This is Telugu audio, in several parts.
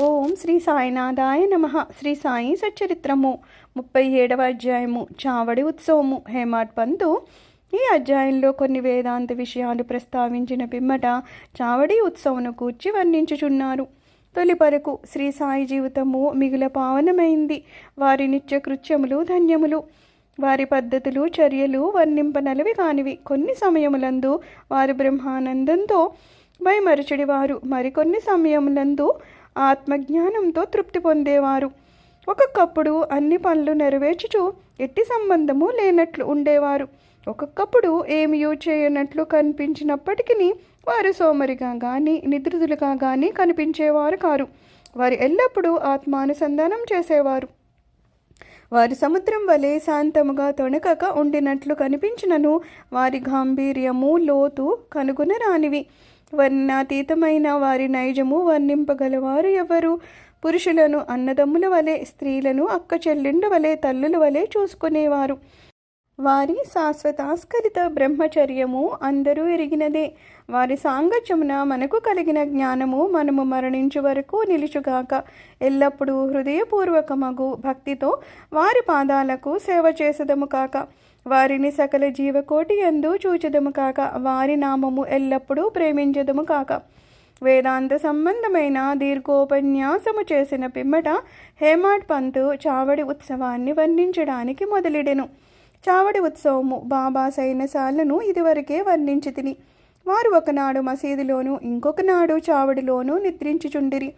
ఓం శ్రీ సాయినాథాయ నమ. శ్రీ సాయి సచ్చరిత్రము. ముప్పై ఏడవ అధ్యాయము. చావడి ఉత్సవము. హేమాడ్ పంతు. ఈ అధ్యాయంలో కొన్ని వేదాంత విషయాలు ప్రస్తావించిన పిమ్మట చావడి ఉత్సవమును కూర్చి వర్ణించుచున్నారు. తొలి పరకు శ్రీ సాయి జీవితము మిగుల పావనమైంది. వారి నిత్య కృత్యములు ధన్యములు. వారి పద్ధతులు చర్యలు వర్ణింపనలవి కానివి. కొన్ని సమయములందు వారి బ్రహ్మానందంతో మైమరచడి వారు. మరికొన్ని సమయములందు ఆత్మజ్ఞానంతో తృప్తి పొందేవారు. ఒక్కొక్కప్పుడు అన్ని పనులు నెరవేర్చుచు ఎట్టి సంబంధము లేనట్లు ఉండేవారు. ఒక్కొక్కప్పుడు ఏమియో చేయనట్లు కనిపించినప్పటికీ వారు సోమరిగా కానీ నిద్రితులుగా కానీ కనిపించేవారు కారు. వారు ఎల్లప్పుడూ ఆత్మానుసంధానం చేసేవారు. వారి సముద్రం వలె శాంతముగా తొణకక ఉండినట్లు కనిపించినను వారి గాంభీర్యము లోతు కనుగొనరానివి. వర్ణాతీతమైన వారి నైజము వర్ణింపగలవారు ఎవరు? పురుషులను అన్నదమ్ముల వలె స్త్రీలను అక్క చెల్లెండు వలె తల్లుల వలె చూసుకునేవారు. వారి శాశ్వతాస్కలిత బ్రహ్మచర్యము అందరూ ఎరిగినదే. వారి సాంగత్యమున మనకు కలిగిన జ్ఞానము మనము మరణించు వరకు నిలుచుగాక. ఎల్లప్పుడూ హృదయపూర్వకమగు భక్తితో వారి పాదాలకు సేవ చేసదము కాక. వారిని సకల జీవకోటి ఎందు చూచదము కాక. వారి నామము ఎల్లప్పుడూ ప్రేమించదము కాక. వేదాంత సంబంధమైన దీర్ఘోపన్యాసము చేసిన పిమ్మట హేమాడ్ పంతు చావడి ఉత్సవాన్ని వర్ణించడానికి మొదలెడెను. చావడి ఉత్సవము బాబా సైనసాలను ఇదివరకే వర్ణించి తిని వారు ఒకనాడు మసీదులోను ఇంకొక నాడు చావడిలోనూ నిద్రించుచుండిరి.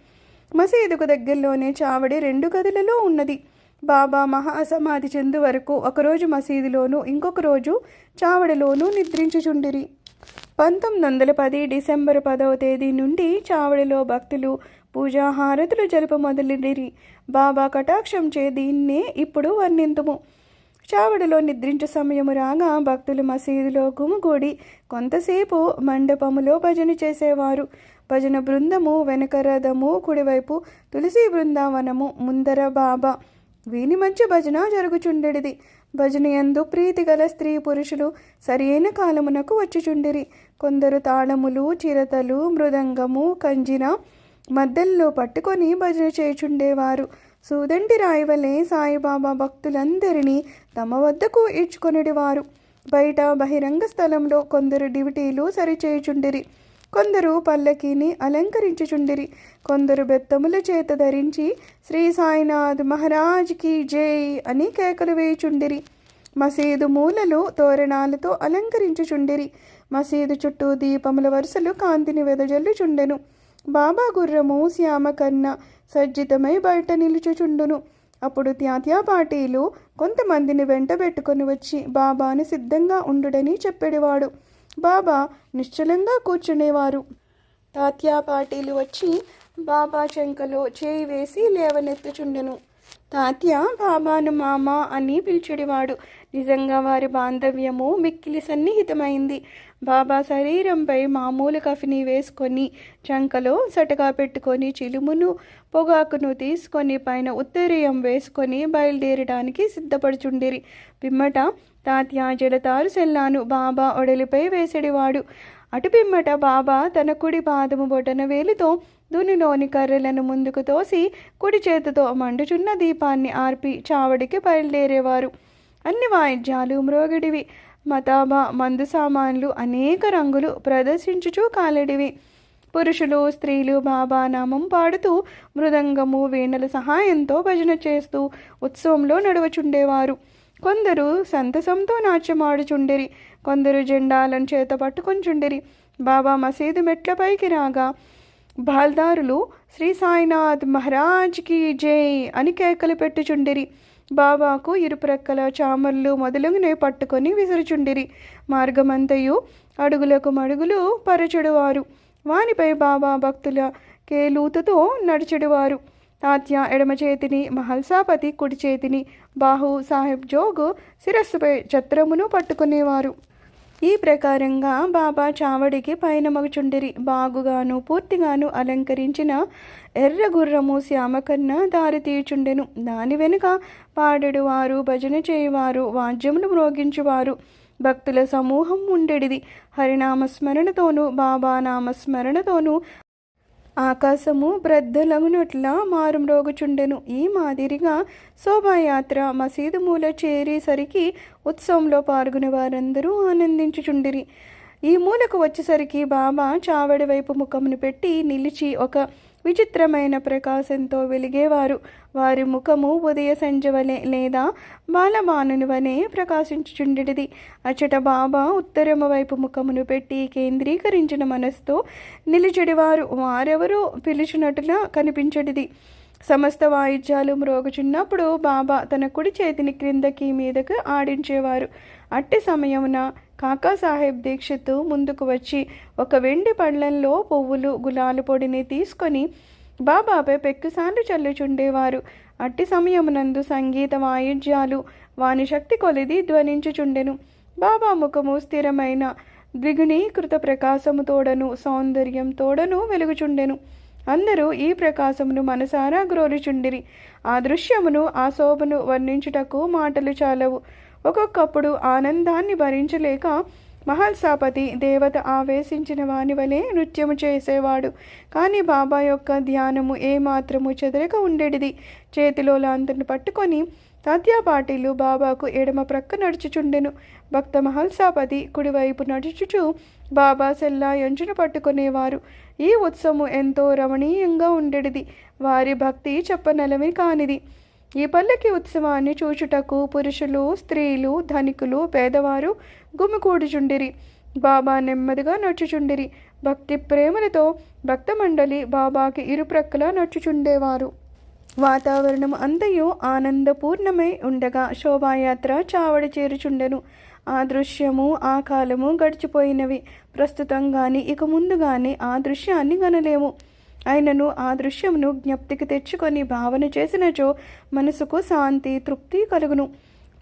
మసీదుకు దగ్గరలోనే చావడి రెండు గదులలో ఉన్నది. బాబా మహాసమాధి చెందు వరకు ఒకరోజు మసీదులోను ఇంకొక రోజు చావడిలోనూ నిద్రించుచుండిరి. పంతొమ్మిది వందల పది డిసెంబర్ పదవ తేదీ నుండి చావడిలో భక్తులు పూజాహారతులు జరుప మొదలిడిరి. బాబా కటాక్షం చే దీన్నే ఇప్పుడు వర్ణింతుము. చావడిలో నిద్రించే సమయము రాగా భక్తులు మసీదులో గుమిగూడి కొంతసేపు మండపములో భజన చేసేవారు. భజన బృందము వెనక రథము కుడివైపు తులసి బృందావనము ముందర బాబా. వీని మధ్య భజన జరుగుచుండెడిది. భజన యందు ప్రీతి గల స్త్రీ పురుషులు సరియైన కాలమునకు వచ్చిచుండిరి. కొందరు తాళములు చిరతలు మృదంగము కంజిన మద్దెల్లో పట్టుకొని భజన చేయుచుండేవారు. సూదంటి రాయివలే సాయిబాబా భక్తులందరినీ తమ వద్దకు ఈడ్చుకొనిడివారు. బయట బహిరంగ స్థలంలో కొందరు డివిటీలు సరిచేయుచుండిరి. కొందరు పల్లకీని అలంకరించుచుండిరి. కొందరు బెత్తముల చేత ధరించి శ్రీ సాయినాథ్ మహారాజ్కి జై అని కేకలు వేయుచుండిరి. మసీదు మూలలు తోరణాలతో అలంకరించుచుండిరి. మసీదు చుట్టూ దీపముల వరుసలు కాంతిని వెదజల్లుచుండెను. బాబా గుర్రము శ్యామకన్న సజ్జితమై బయట నిలుచుచుండును. అప్పుడు త్యాత్యా పార్టీలు కొంతమందిని వెంటబెట్టుకొని వచ్చి బాబాను సిద్ధంగా ఉండుడని చెప్పేవాడు. బాబా నిశ్చలంగా కూర్చునేవారు. తాత్యా పార్టీలు వచ్చి బాబా చెంకలో చేయి వేసి లేవనెత్తుచుండెను. తాత్య బాబాను మామ అని పిలిచుడివాడు. నిజంగా వారి బాంధవ్యము మిక్కిలి సన్నిహితమైంది. బాబా శరీరంపై మామూలు కఫిని వేసుకొని చంకలో సటగా పెట్టుకొని చిలుమును పొగాకును తీసుకొని పైన ఉత్తరీయం వేసుకొని బయలుదేరడానికి సిద్ధపడుచుండిరి. పిమ్మట తాత్య జడతారు సెల్లాను బాబా ఒడలిపై వేసడివాడు. అటు పిమ్మట బాబా తన కుడి పాదము బొటన వేలితో దునిలోని కర్రలను ముందుకు తోసి కుడి చేతితో మండుచున్న దీపాన్ని ఆర్పి చావడికి బయలుదేరేవారు. అన్ని వాయిద్యాలు మ్రోగిడివి. మతాబా మందు సామాన్లు అనేక రంగులు ప్రదర్శించుచూ కాలడివి. పురుషులు స్త్రీలు బాబా నామం పాడుతూ మృదంగము వీణల సహాయంతో భజన చేస్తూ ఉత్సవంలో నడవచుండేవారు. కొందరు సంతసంతో నాట్యమాడుచుండిరి. కొందరు జెండాలను చేత పట్టుకొంచుండిరి. బాబా మసీదు మెట్లపైకి రాగా బాల్దారులు శ్రీ సాయినాథ్ మహారాజ్కి జై అని కేకలు పెట్టుచుండిరి. బాబాకు ఇరుప్రక్కల చామర్లు మొదలుగునే పట్టుకొని విసురుచుండిరి. మార్గమంతయు అడుగులకు మడుగులు పరచుడువారు. వానిపై బాబా భక్తుల కేలూతుతో నడిచెడువారు. తాత్య ఎడమ చేతిని మహల్సాపతి కుడి చేతిని బాహు సాహెబ్ జోగు శిరస్సుపై ఛత్రమును పట్టుకునేవారు. ఈ ప్రకారంగా బాబా చావడికి పయనమగుచుండిరి బాగుగాను పూర్తిగాను అలంకరించిన ఎర్ర గుర్రము శ్యామకన్న దారి తీర్చుండెను. దాని వెనుక పాడెడువారు భజన చేయువారు వాద్యమును మ్రోగించువారు. భక్తుల సమూహం ఉండెడిది. హరినామస్మరణతోనూ బాబా నామస్మరణతోనూ ఆకాశము బ్రద్దలగునట్ల మారుమ్రోగుచుండెను. ఈ మాదిరిగా శోభాయాత్ర మసీదు మూల చేరేసరికి ఉత్సవంలో పాల్గొనే వారందరూ ఆనందించుచుండిరి. ఈ మూలకు వచ్చేసరికి బాబా చావడి వైపు ముఖమును పెట్టి నిలిచి ఒక విచిత్రమైన ప్రకాశంతో వెలిగేవారు. వారి ముఖము ఉదయ సంజ లేదా బాలబానుని వలె ప్రకాశించుచుండెడిది అచట బాబా ఉత్తరము వైపు ముఖమును పెట్టి కేంద్రీకరించిన మనస్తో నిలిచెడివారు. వారెవరో పిలిచినట్టుగా కనిపించడిది. సమస్త వాయిద్యాలు మ్రోగుచున్నప్పుడు బాబా తన కుడి చేతిని క్రిందకి మీదకు ఆడించేవారు. అట్టి సమయమున కాకా సాహెబ్ దీక్షిత్ ముందుకు వచ్చి ఒక వెండి పళ్ళంలో పువ్వులు గులాల పొడిని తీసుకొని బాబాపై పెక్కుసార్లు చల్లుచుండేవారు. అట్టి సమయమునందు సంగీత వాయిద్యాలు వాని శక్తి కొలిది ధ్వనించుచుండెను. బాబా ముఖము స్థిరమైన ద్విగుణీకృత ప్రకాశము తోడను సౌందర్యం తోడను వెలుగుచుండెను. అందరూ ఈ ప్రకాశమును మనసారా గ్రోలుచుండిరి. ఆ దృశ్యమును ఆ శోభను వర్ణించుటకు మాటలు చాలవు. ఒక్కొక్కప్పుడు ఆనందాన్ని భరించలేక మహల్సాపతి దేవత ఆవేశించిన వాని వలె నృత్యము చేసేవాడు. కానీ బాబా యొక్క ధ్యానము ఏమాత్రము చెదరక ఉండేటిది చేతిలో లాంతను పట్టుకొని తాత్యాపాటీలు బాబాకు ఎడమ ప్రక్క నడుచుచుండెను. భక్త మహల్సాపతి కుడివైపు నడుచుచు బాబా సెల్లా ఎంచును పట్టుకునేవారు. ఈ ఉత్సవం ఎంతో రమణీయంగా ఉండేది వారి భక్తి చెప్పనలవి కానిది. ఈ పల్లకి ఉత్సవాన్ని చూచుటకు పురుషులు స్త్రీలు ధనికులు పేదవారు గుమికూడుచుండిరి బాబా నెమ్మదిగా నడుచుచుండిరి. భక్తి ప్రేమలతో భక్త మండలి బాబాకి ఇరుప్రక్కల నడుచుచుండేవారు. వాతావరణం అంతయు ఆనందపూర్ణమై ఉండగా శోభాయాత్ర చావడి చేరుచుండెను. ఆ దృశ్యము ఆ కాలము గడిచిపోయినవి. ప్రస్తుతం కానీ ఇక ముందు కానీ ఆ దృశ్యాన్ని గనలేము. ఆయనను ఆ దృశ్యమును జ్ఞప్తికి తెచ్చుకొని భావన చేసినచో మనసుకు శాంతి తృప్తి కలుగును.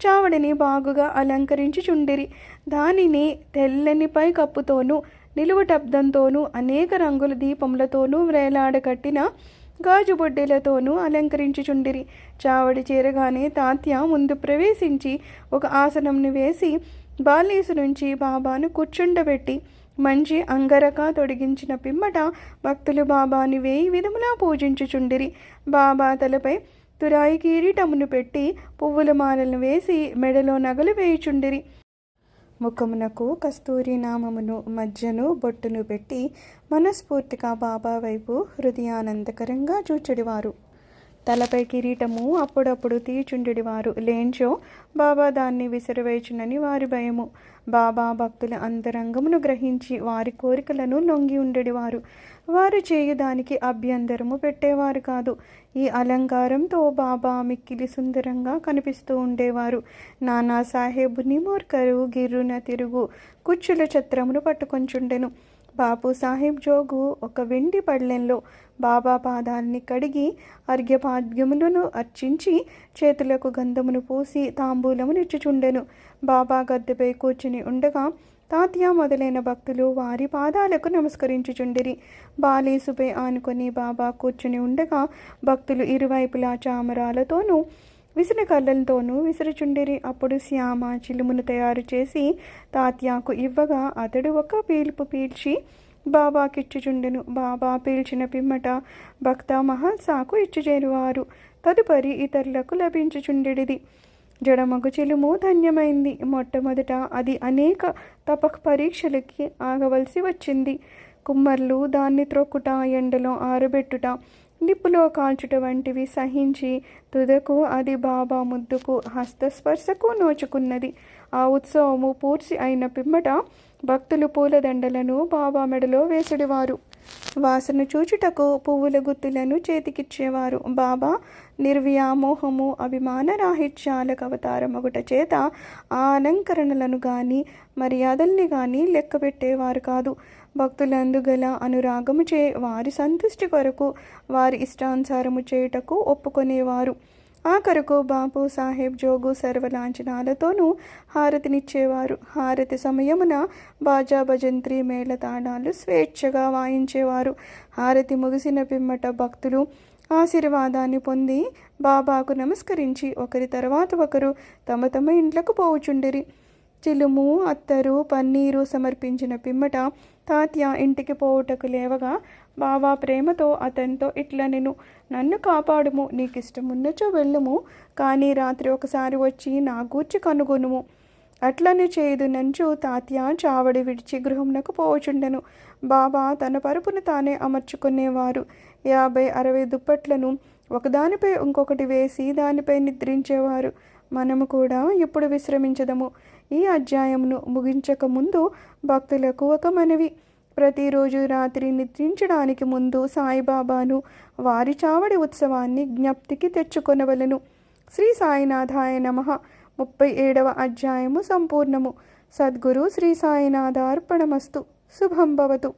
చావడిని బాగుగా అలంకరించి చుండిరి దానిని తెల్లని పై కప్పుతోనూ నిలువుటబ్దంతోనూ అనేక రంగుల దీపములతోనూ వేలాడకట్టిన గాజు బొడ్డెలతోనూ అలంకరించుచుండిరి. చావడి చేరగానే తాత్య ముందు ప్రవేశించి ఒక ఆసనంను వేసి బాలీసు నుంచి బాబాను కూర్చుండబెట్టి మంచి అంగరక తొడిగించిన పిమ్మట భక్తులు బాబాని వేయి విధములా పూజించుచుండిరి. బాబా తలపై తురాయి కిరీటమును పెట్టి పువ్వుల మాలను వేసి మెడలో నగలు వేయుచుండిరి. ముఖమునకు కస్తూరి నామమును మధ్యను బొట్టును పెట్టి మనస్ఫూర్తిగా బాబా వైపు హృదయానందకరంగా చూచెడివారు. తలపై కిరీటము అప్పుడప్పుడు తీచుండెడివారు. లేంచో బాబా దాన్ని విసిరవేచునని వారి భయము. బాబా భక్తుల అంతరంగమును గ్రహించి వారి కోరికలను లొంగి ఉండేవారు వారు చేయడానికి అభ్యంతరము పెట్టేవారు కాదు. ఈ అలంకారంతో బాబా మిక్కిలి సుందరంగా కనిపిస్తూ ఉండేవారు. నానా సాహెబ్ నిమోర్కరు గిర్రున తిరుగు కుచ్చుల ఛత్రమును పట్టుకొంచుండెను. బాపు సాహెబ్ జోగు ఒక వెండి పళ్ళెంలో బాబా పాదాల్ని కడిగి అర్ఘ్యపాద్యములను అర్చించి చేతులకు గంధమును పూసి తాంబూలము నిచ్చుచుండెను. బాబా గద్దెపై కూర్చుని ఉండగా తాత్య మొదలైన భక్తులు వారి పాదాలకు నమస్కరించుచుండిరి. బాలీసుపై ఆనుకొని బాబా కూర్చుని ఉండగా భక్తులు ఇరువైపులా చామరాలతోనూ విసిన కళ్ళలతోనూ విసురుచుండిరి అప్పుడు శ్యామ చిలుమును తయారు చేసి తాత్యాకు ఇవ్వగా అతడు ఒక పీల్పు పీల్చి బాబాకిచ్చుచుండెను బాబా పీల్చిన పిమ్మట భక్త మహాసాకు ఇచ్చుచేరువారు తదుపరి ఇతరులకు లభించుచుండెడిది జడమగు చిలుము ధన్యమైంది. మొట్టమొదట అది అనేక తపక పరీక్షలకి ఆగవలసి వచ్చింది. కుమ్మర్లు దాన్ని త్రొక్కుట ఎండలో ఆరబెట్టుట నిప్పులో కాల్చుట వంటివి సహించి తుదకు అది బాబా ముద్దుకు హస్తస్పర్శకు నోచుకున్నది. ఆ ఉత్సవము పూర్తి అయిన పిమ్మట భక్తులు పూలదండలను బాబా మెడలో వేసుడివారు. వాసన చూచుటకు పువ్వుల గుత్తులను చేతికిచ్చేవారు. బాబా నిర్వ్యామోహము అభిమాన రాహిత్యాలకు అవతారం ఒకట చేత ఆ అలంకరణలను కానీ మర్యాదల్ని కానీ లెక్క పెట్టేవారు కాదు. భక్తులందు గల అనురాగము చే వారి సంతుష్టి కొరకు వారి ఇష్టానుసారము చేయుటకు ఒప్పుకొనేవారు. ఆఖరుకు బాపు సాహెబ్ జోగు సర్వలాంఛనాలతోనూ హారతినిచ్చేవారు. హారతి సమయమున బాజా భజంత్రి మేళతాళాలు స్వేచ్ఛగా వాయించేవారు. హారతి ముగిసిన పిమ్మట భక్తులు ఆశీర్వాదాన్ని పొంది బాబాకు నమస్కరించి ఒకరి తర్వాత ఒకరు తమ తమ ఇంట్లకు పోవుచుండిరి. చిలుము అత్తరు పన్నీరు సమర్పించిన పిమ్మట తాత్య ఇంటికి పోవుటకు లేవగా బావా ప్రేమతో అతనితో ఇట్లా నేను నన్ను కాపాడుము నీకు ఇష్టమున్నచో వెళ్ళుము కానీ రాత్రి ఒకసారి వచ్చి నా గూర్చి కనుగొనుము. అట్లని చేయదు నంచు తాత్య చావడి విడిచి గృహంనకు పోవచుండెను. బాబా తన పరుపును తానే అమర్చుకునేవారు. యాభై అరవై దుప్పట్లను ఒకదానిపై ఇంకొకటి వేసి దానిపై నిద్రించేవారు. మనము కూడా ఇప్పుడు విశ్రమించదము. ఈ అధ్యాయమును ముగించక ముందు భక్తులకు ఒక మనవి. ప్రతిరోజు రాత్రి నిద్రించడానికి ముందు సాయిబాబాను వారి చావడి ఉత్సవాన్ని జ్ఞప్తికి తెచ్చుకొనవలను. శ్రీ సాయినాథాయ నమ. ముప్పై ఏడవ అధ్యాయము సంపూర్ణము. సద్గురు శ్రీ సాయినాథార్పణమస్తు. శుభం భవతు.